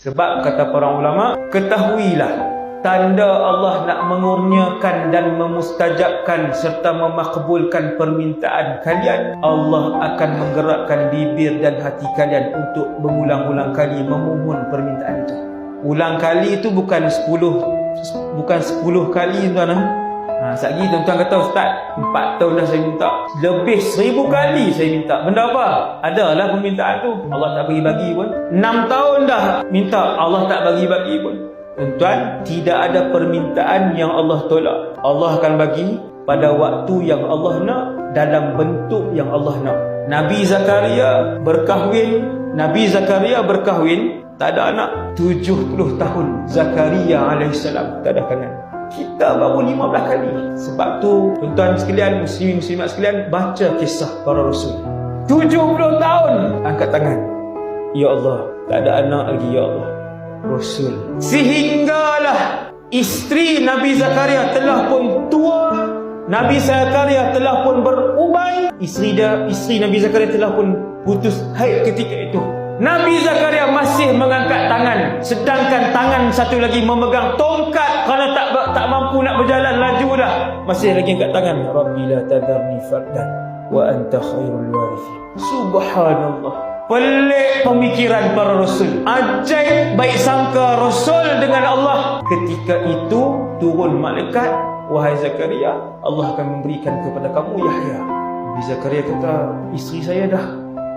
Sebab kata para ulama, ketahuilah tanda Allah nak mengurniakan dan memustajabkan serta memakbulkan permintaan kalian Allah akan menggerakkan bibir dan hati kalian untuk mengulang-ulang kali memohon permintaan itu. Ulang kali itu bukan 10 bukan 10 kali tuan Ha, sekali tuan-tuan kata Ustaz 4 tahun dah saya minta Lebih 1000 kali saya minta Benda apa? Adalah permintaan tu Allah tak bagi-bagi pun 6 tahun dah minta Allah tak bagi-bagi pun Tuan-tuan, tidak ada permintaan yang Allah tolak. Allah akan bagi pada waktu yang Allah nak dalam bentuk yang Allah nak. Nabi Zakaria berkahwin, Nabi Zakaria berkahwin, tak ada anak. 70 tahun Zakaria alaihissalam tak ada kanan. Kita baru 15 kali. Sebab tu, tuan-tuan sekalian, muslimin muslimat sekalian, baca kisah para rasul. 70 tahun angkat tangan. Ya Allah, tak ada anak lagi ya Allah. Rasul. Sehinggalah isteri Nabi Zakaria telah pun tua, Nabi Zakaria telah pun berubai, isteri dia, isteri Nabi Zakaria telah pun putus haid ketika itu. Nabi Zakaria masih mengangkat tangan sedangkan tangan satu lagi memegang tongkat kerana tak mampu nak berjalan laju dah. Masih lagi angkat tangan. Rabbi la tadarni fardan wa anta khairul warithin. Subhanallah. Pelik pemikiran para rasul. Ajaib baik sangka rasul dengan Allah. Ketika itu turun malaikat, wahai Zakaria, Allah akan memberikan kepada kamu Yahya. Nabi Zakaria kata, isteri saya dah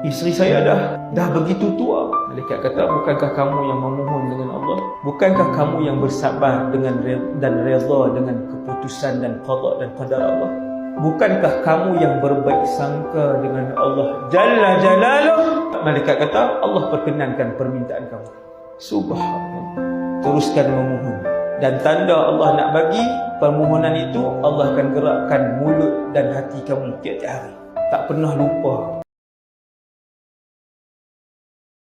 Isteri saya dah dah begitu tua. Malaikat kata, bukankah kamu yang memohon dengan Allah? Bukankah kamu yang bersabar dengan dan redha dengan keputusan dan qada dan qadar Allah? Bukankah kamu yang berbaik sangka dengan Allah Jalla Jalaluh? Malaikat kata, Allah perkenankan permintaan kamu. Subhanallah. Teruskan memohon. Dan tanda Allah nak bagi permohonan itu, Allah akan gerakkan mulut dan hati kamu tiap-tiap hari. Tak pernah lupa